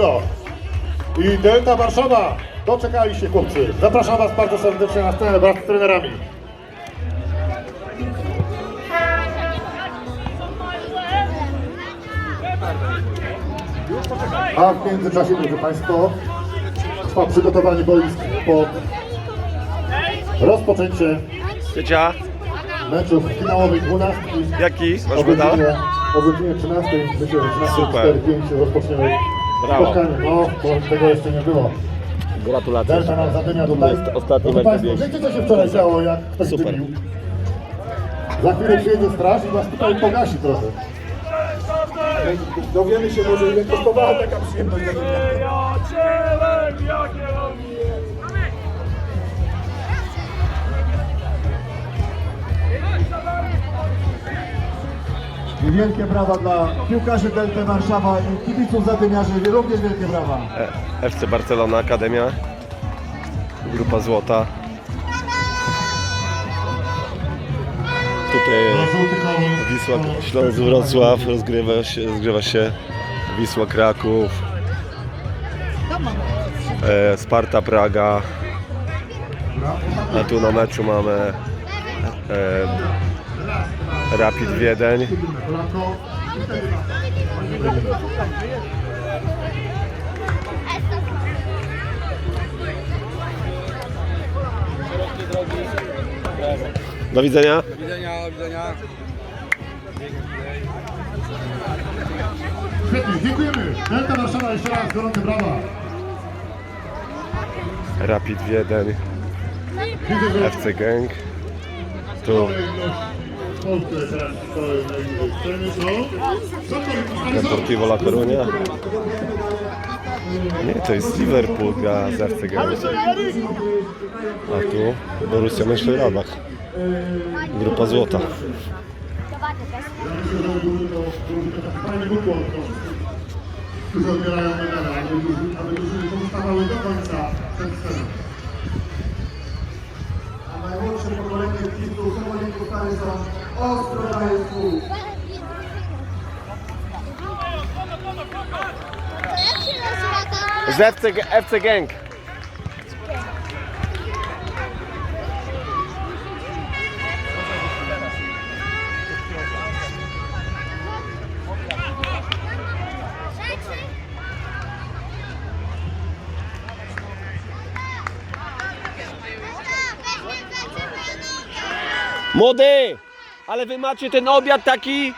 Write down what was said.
Co? I Delta Warszawa, doczekaliście chłopcy. Zapraszam Was bardzo serdecznie na scenę wraz z trenerami. A w międzyczasie, drodzy Państwo, trwa przygotowanie boisk pod rozpoczęcie Ciocia, meczów finałowej 12. jaki? Masz O medal? godzinie, o godzinie 13, myślę, że 13, Super. 4, 5 rozpoczniemy Brawo. spotkanie. No, bo tego jeszcze nie było. Gratulacje. Delta nam zadymia tutaj. Jest ostatni Proszę mecz Państwa, wiecie co się wczoraj działo, jak ktoś Super. dymił? Za chwilę przyjedzie straż i was tutaj pogasi trochę. Dowiemy się może ile kosztowała taka przyjemność. Przyjacielem, wielkie brawa dla piłkarzy Delty Warszawa i kibiców zadymiarzy. Również wielkie brawa. E, FC Barcelona, Akademia. Grupa Złota. Tutaj. Wisła Śląsk Wrocław rozgrywa się, rozgrywa się Wisła Kraków. E, Sparta Praga. A tu na meczu mamy e, Rapid Wiedeń. Do widzenia. widzenia, do widzenia. Świetnie, dziękujemy. Delta Warszawa jeszcze raz, gorące brawa. Rapid Wiedeń. FC Gang. Tu Deportivo La Coruña. Nie, to jest Liverpool gra z. A tu Borussia Mönchengladbach. Grupa Złota. Którzy odbierają medale, aby drużyny- pozostawały do końca przed Z FC, FC Gang. Młody! Ale wy macie ten obiad taki